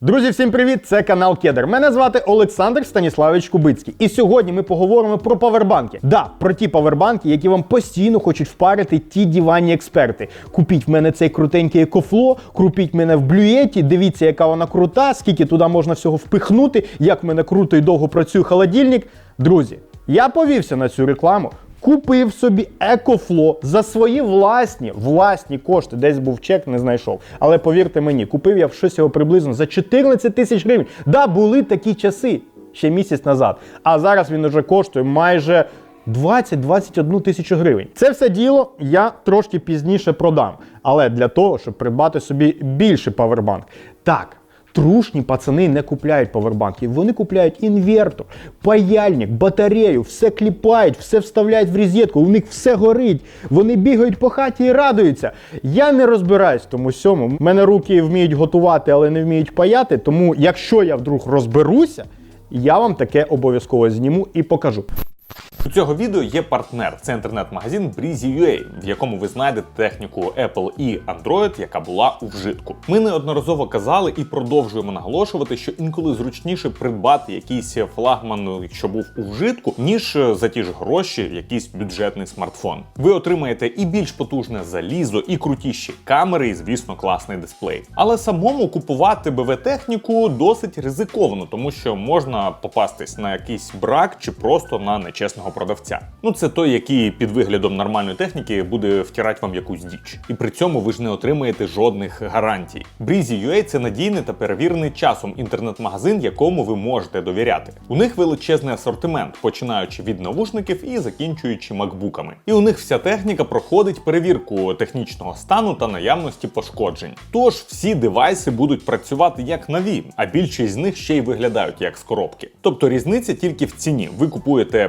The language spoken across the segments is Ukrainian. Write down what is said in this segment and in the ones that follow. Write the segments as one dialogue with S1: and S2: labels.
S1: Друзі, всім привіт! Це канал Кедр. Мене звати Олександр Станіславович Кубицький. І сьогодні ми поговоримо про павербанки. Да, про ті павербанки, які вам постійно хочуть впарити ті диванні експерти. Купіть в мене цей крутенький екофло, купіть мене в блюєті, дивіться, яка вона крута, скільки туди можна всього впихнути, як в мене круто і довго працює холодильник. Друзі, я повівся на цю рекламу. Купив собі екофло за свої власні власні кошти. Десь був чек, не знайшов. Але повірте мені, купив я щось його приблизно за 14 тисяч гривень. Да, були такі часи ще місяць назад. А зараз він уже коштує майже 20-21 тисячу гривень. Це все діло я трошки пізніше продам. Але для того, щоб придбати собі більший павербанк. Так. Трушні пацани не купляють павербанки, вони купляють інвертор, паяльник, батарею, все кліпають, все вставляють в розетку, у них все горить. Вони бігають по хаті і радуються. Я не розбираюсь в тому всьому. У мене руки вміють готувати, але не вміють паяти. Тому, якщо я вдруг розберуся, я вам таке обов'язково зніму і покажу.
S2: У цього відео є партнер. Це інтернет-магазин Breezy.ua, в якому ви знайдете техніку Apple і Android, яка була у вжитку. Ми неодноразово казали і продовжуємо наголошувати, що інколи зручніше придбати якийсь флагман, що був у вжитку, ніж за ті ж гроші якийсь бюджетний смартфон. Ви отримаєте і більш потужне залізо, і крутіші камери, і звісно, класний дисплей. Але самому купувати БВ техніку досить ризиковано, тому що можна попастись на якийсь брак чи просто на нечесного продавця. Ну це той, який під виглядом нормальної техніки буде втирати вам якусь діч. І при цьому ви ж не отримаєте жодних гарантій. Breezy.ua – це надійний та перевірений часом інтернет-магазин, якому ви можете довіряти. У них величезний асортимент, починаючи від навушників і закінчуючи макбуками. І у них вся техніка проходить перевірку технічного стану та наявності пошкоджень. Тож всі девайси будуть працювати як нові, а більшість з них ще й виглядають як з коробки. Тобто різниця тільки в ціні. Ви купуєте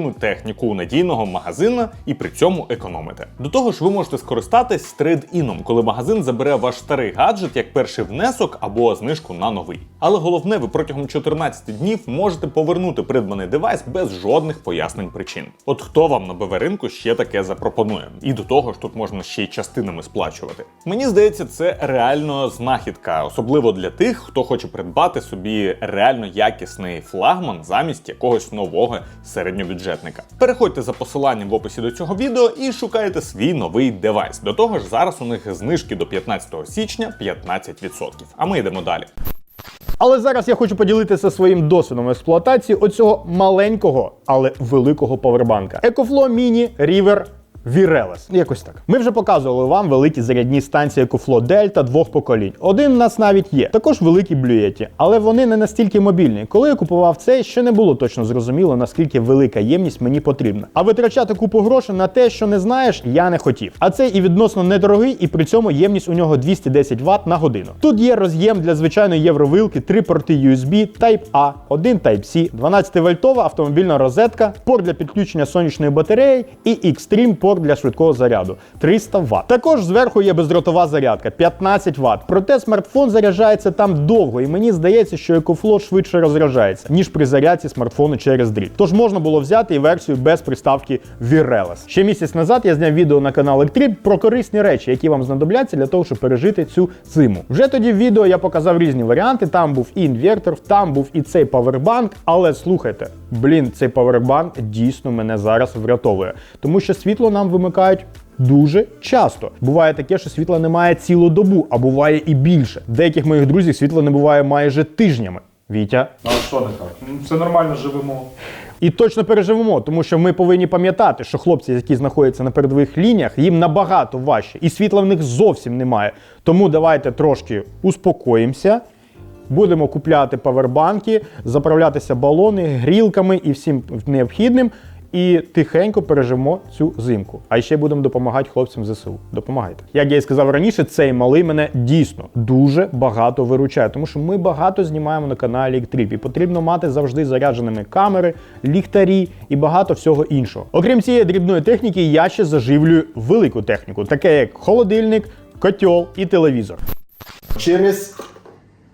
S2: перевірену техніку у надійного магазина і при цьому економите. До того ж, ви можете скористатись трейд-іном, коли магазин забере ваш старий гаджет як перший внесок або знижку на новий. Але головне, ви протягом 14 днів можете повернути придбаний девайс без жодних пояснень причин. От хто вам на БВ ринку ще таке запропонує? І до того ж, тут можна ще й частинами сплачувати. Мені здається, це реально знахідка, особливо для тих, хто хоче придбати собі реально якісний флагман замість якогось нового середньобюджетника. Переходьте за посиланням в описі до цього відео і шукайте свій новий девайс. До того ж, зараз у них знижки до 15 січня 15%. А ми йдемо далі.
S1: Але зараз я хочу поділитися своїм досвідом експлуатації оцього маленького, але великого павербанка. Mini River Vireless. Якось так. Ми вже показували вам великі зарядні станції EcoFlow Delta двох поколінь. Один у нас навіть є. Також великі блюєті, але вони не настільки мобільні. Коли я купував цей, ще не було точно зрозуміло, наскільки велика ємність мені потрібна. А витрачати купу грошей на те, що не знаєш, я не хотів. А цей і відносно недорогий, і при цьому ємність у нього 210 Вт на годину. Тут є роз'єм для звичайної євровилки, три порти USB, Type-A, один Type-C, 12 вольтова автомобільна розетка, порт для підключення сонячної батареї і Extreme порт для швидкого заряду 300 Вт. Також зверху є бездротова зарядка 15 Вт. Проте смартфон заряджається там довго, і мені здається, що EcoFlow швидше розряджається, ніж при зарядці смартфону через дріт. Тож можна було взяти і версію без приставки Vireless. Ще місяць назад я зняв відео на канал Ectrip про корисні речі, які вам знадобляться для того, щоб пережити цю зиму. Вже тоді в відео я показав різні варіанти. Там був і інвертор, там був і цей павербанк. Але слухайте, блін, цей павербанк дійсно мене зараз врятовує, тому що світло нам вимикають. Дуже часто буває таке, що світла немає цілу добу, а буває і більше. Деяких моїх друзів світла не буває майже тижнями. Вітя,
S3: а що не так? Ну, Все нормально живемо.
S1: і точно переживемо, тому що ми повинні пам'ятати, що хлопці, які знаходяться на передових лініях, їм набагато важче, і світла в них зовсім немає. Тому давайте трошки успокоїмося. Будемо купляти павербанки, заправлятися балони, грілками і всім необхідним. І тихенько переживемо цю зимку. А ще будемо допомагати хлопцям ЗСУ. Допомагайте. Як я і сказав раніше, цей малий мене дійсно дуже багато виручає, тому що ми багато знімаємо на каналі Іктріп, і потрібно мати завжди зарядженими камери, ліхтарі і багато всього іншого. Окрім цієї дрібної техніки, я ще заживлюю велику техніку, таке як холодильник, котел і телевізор.
S4: Через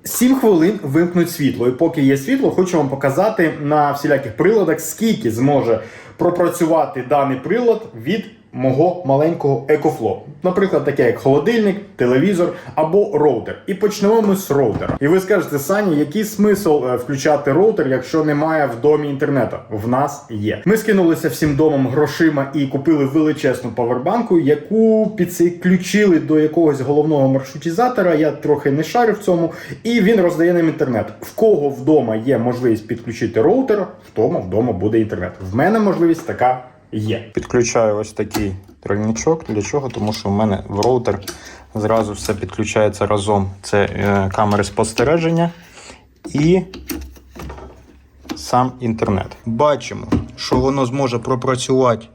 S4: 7 хвилин вимкнуть світло. І поки є світло, хочу вам показати на всіляких приладах, скільки зможе пропрацювати даний прилад від
S1: мого маленького екофло. Наприклад, таке як холодильник, телевізор або роутер. І почнемо ми з роутера. І ви скажете, Сані, який смисл е, включати роутер, якщо немає в домі інтернету? В нас є. Ми скинулися всім домом грошима і купили величезну павербанку, яку підключили до якогось головного маршрутизатора. Я трохи не шарю в цьому, і він роздає нам інтернет. В кого вдома є можливість підключити роутер, в тому вдома буде інтернет. В мене можливість така є. Підключаю ось такий тройничок. Для чого? Тому що в мене в роутер зразу все підключається разом. Це е, камери спостереження і сам інтернет. Бачимо, що воно зможе пропрацювати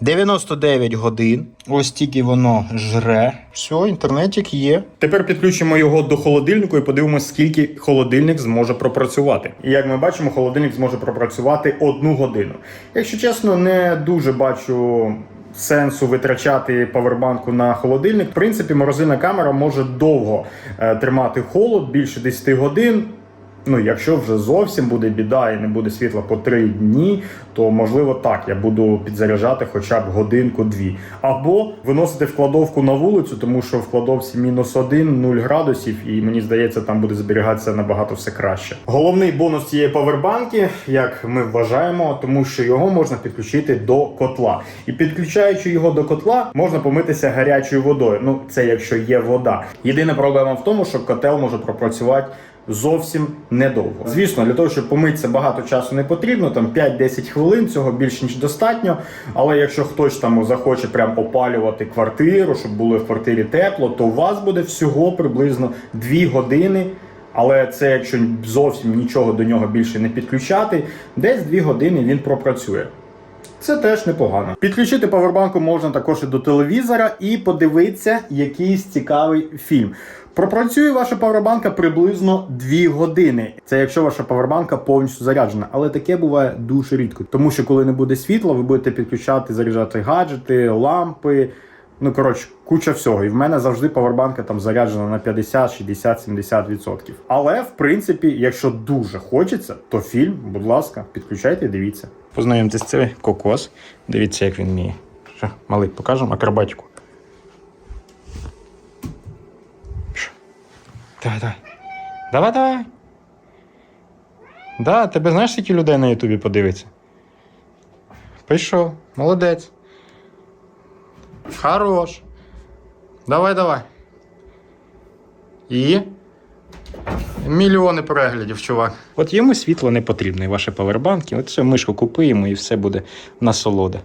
S1: 99 годин. Ось тільки воно жре. Все, інтернетик є. Тепер підключимо його до холодильнику і подивимося, скільки холодильник зможе пропрацювати. І як ми бачимо, холодильник зможе пропрацювати одну годину. Якщо чесно, не дуже бачу. Сенсу витрачати павербанку на холодильник. В принципі, морозильна камера може довго е, тримати холод більше 10 годин. Ну, якщо вже зовсім буде біда і не буде світла по три дні, то можливо так, я буду підзаряджати хоча б годинку-дві. Або виносити в кладовку на вулицю, тому що в кладовці мінус один, 0 градусів, і мені здається, там буде зберігатися набагато все краще. Головний бонус цієї павербанки, як ми вважаємо, тому що його можна підключити до котла. І підключаючи його до котла, можна помитися гарячою водою. Ну, це якщо є вода. Єдина проблема в тому, що котел може пропрацювати зовсім недовго. Звісно, для того, щоб помитися багато часу не потрібно, там 5-10 хвилин, цього більш ніж достатньо. Але якщо хтось там захоче прям опалювати квартиру, щоб було в квартирі тепло, то у вас буде всього приблизно 2 години. Але це якщо зовсім нічого до нього більше не підключати, десь 2 години він пропрацює. Це теж непогано. Підключити павербанку можна також і до телевізора і подивитися якийсь цікавий фільм. Пропрацює ваша павербанка приблизно 2 години. Це якщо ваша павербанка повністю заряджена. Але таке буває дуже рідко. Тому що коли не буде світла, ви будете підключати, заряджати гаджети, лампи. Ну, коротше, куча всього. І в мене завжди павербанка там заряджена на 50, 60, 70%. Але, в принципі, якщо дуже хочеться, то фільм, будь ласка, підключайте і дивіться. Познайомтесь, це кокос. Дивіться, як він вміє. Що, малий, покажемо акробатику. Давай, давай. Давай, давай. Да, тебе знаєш, скільки людей на Ютубі подивиться? Пішов, молодець. Хорош. Давай, давай. І. Мільйони переглядів, чувак. От йому світло не потрібно, і ваші павербанки. От все мишку купуємо і все буде насолода.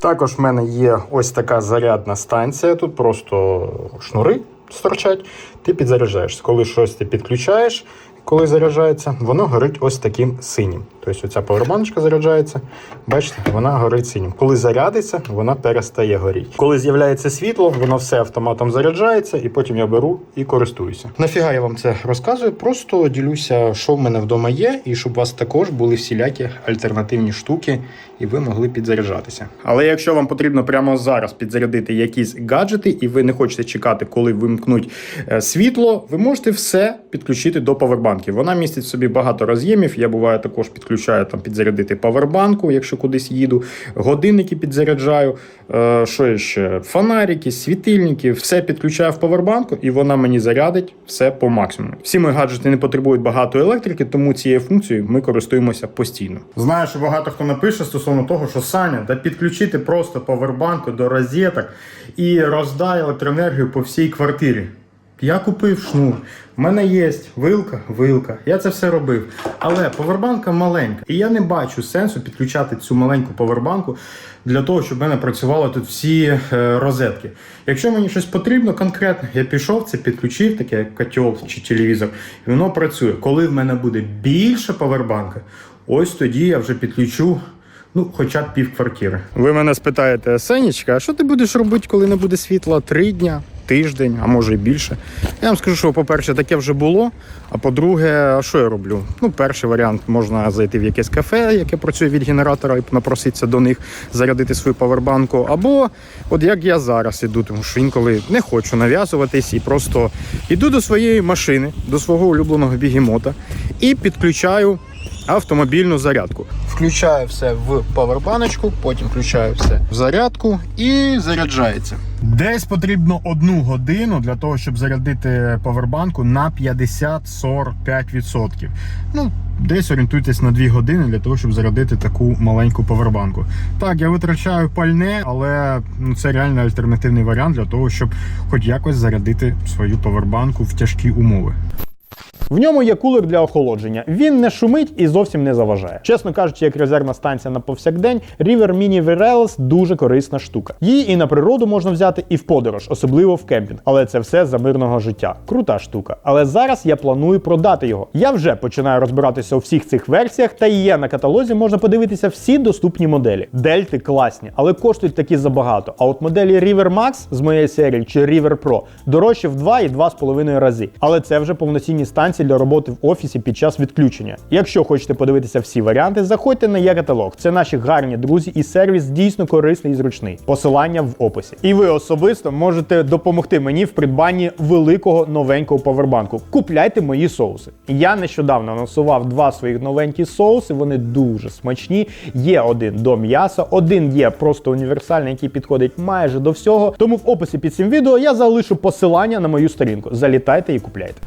S1: Також в мене є ось така зарядна станція. Тут просто шнури сторчать, ти підзаряджаєшся. Коли щось ти підключаєш, коли заряджається, воно горить ось таким синім. Тобто оця павербаночка заряджається, бачите, вона горить синім. Коли зарядиться, вона перестає горіти. Коли з'являється світло, воно все автоматом заряджається, і потім я беру і користуюся. Нафіга я вам це розказую? Просто ділюся, що в мене вдома є, і щоб у вас також були всілякі альтернативні штуки, і ви могли підзаряджатися. Але якщо вам потрібно прямо зараз підзарядити якісь гаджети, і ви не хочете чекати, коли вимкнуть е, світло, ви можете все підключити до павербанків. Вона містить в собі багато роз'ємів. Я буває також підключаю там підзарядити павербанку, якщо кудись їду. Годинники підзаряджаю. Е, що ще? Фонарики, світильники, все підключаю в павербанку, і вона мені зарядить все по максимуму. Всі мої гаджети не потребують багато електрики, тому цією функцією ми користуємося постійно. Знаю, що багато хто напише стосовно того, що Саня, да підключити просто павербанку до розеток і роздай електроенергію по всій квартирі. Я купив шнур. В мене є вилка, вилка. Я це все робив. Але повербанка маленька. І я не бачу сенсу підключати цю маленьку повербанку для того, щоб в мене працювали тут всі е, розетки. Якщо мені щось потрібно конкретно, я пішов, це підключив, таке як котел чи телевізор, і воно працює. Коли в мене буде більша повербанка, ось тоді я вже підключу. Ну, хоча б пів квартири. Ви мене спитаєте, Сенічка, а що ти будеш робити, коли не буде світла? Три дня, тиждень, а може і більше. Я вам скажу, що, по-перше, таке вже було. А по-друге, а що я роблю? Ну, перший варіант можна зайти в якесь кафе, яке працює від генератора, і напроситися до них зарядити свою павербанку. Або от як я зараз іду, тому що інколи не хочу нав'язуватись і просто іду до своєї машини, до свого улюбленого бігемота і підключаю автомобільну зарядку.
S4: Включаю все в павербаночку, потім включаю все в зарядку і заряджається.
S1: Десь потрібно одну годину для того, щоб зарядити павербанку на 50-45%. Ну, десь орієнтуйтесь на 2 години для того, щоб зарядити таку маленьку павербанку. Так, я витрачаю пальне, але ну, це реально альтернативний варіант для того, щоб хоч якось зарядити свою павербанку в тяжкі умови. В ньому є кулер для охолодження. Він не шумить і зовсім не заважає. Чесно кажучи, як резервна станція на повсякдень, River Mini Vireless дуже корисна штука. Її і на природу можна взяти, і в подорож, особливо в кемпінг. Але це все за мирного життя. Крута штука. Але зараз я планую продати його. Я вже починаю розбиратися у всіх цих версіях, та є на каталозі можна подивитися всі доступні моделі. Дельти класні, але коштують такі забагато. А от моделі River Max з моєї серії чи River Pro дорожче в 2 і 2,5 рази. Але це вже повноцінні станції для роботи в офісі під час відключення. Якщо хочете подивитися всі варіанти, заходьте на є-каталог. Це наші гарні друзі, і сервіс дійсно корисний і зручний. Посилання в описі. І ви особисто можете допомогти мені в придбанні великого новенького павербанку. Купляйте мої соуси. Я нещодавно анонсував два своїх новенькі соуси. Вони дуже смачні. Є один до м'яса, один є просто універсальний, який підходить майже до всього. Тому в описі під цим відео я залишу посилання на мою сторінку. Залітайте і купляйте.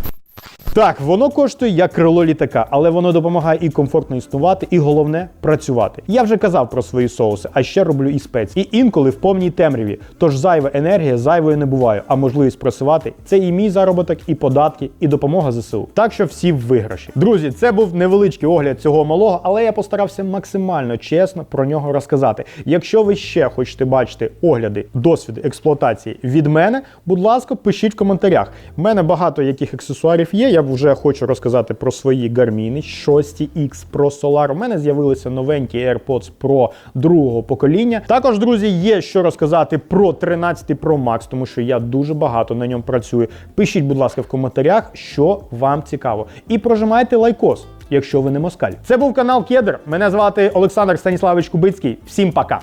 S1: Так, воно коштує як крило літака, але воно допомагає і комфортно існувати, і головне працювати. Я вже казав про свої соуси, а ще роблю і спеції. І інколи в повній темряві. Тож зайва енергія зайвою не буває, а можливість працювати це і мій заробіток, і податки, і допомога ЗСУ. Так що всі в виграші. Друзі, це був невеличкий огляд цього малого, але я постарався максимально чесно про нього розказати. Якщо ви ще хочете бачити огляди, досвіди експлуатації від мене, будь ласка, пишіть в коментарях. У мене багато яких аксесуарів є. Вже хочу розказати про свої Garmin 6 X Pro Solar. У мене з'явилися новенькі AirPods Pro другого покоління. Також, друзі, є що розказати про 13 Pro Max, тому що я дуже багато на ньому працюю. Пишіть, будь ласка, в коментарях, що вам цікаво. І прожимайте лайкос, якщо ви не москаль. Це був канал Кедр. Мене звати Олександр Станіславович Кубицький. Всім пока!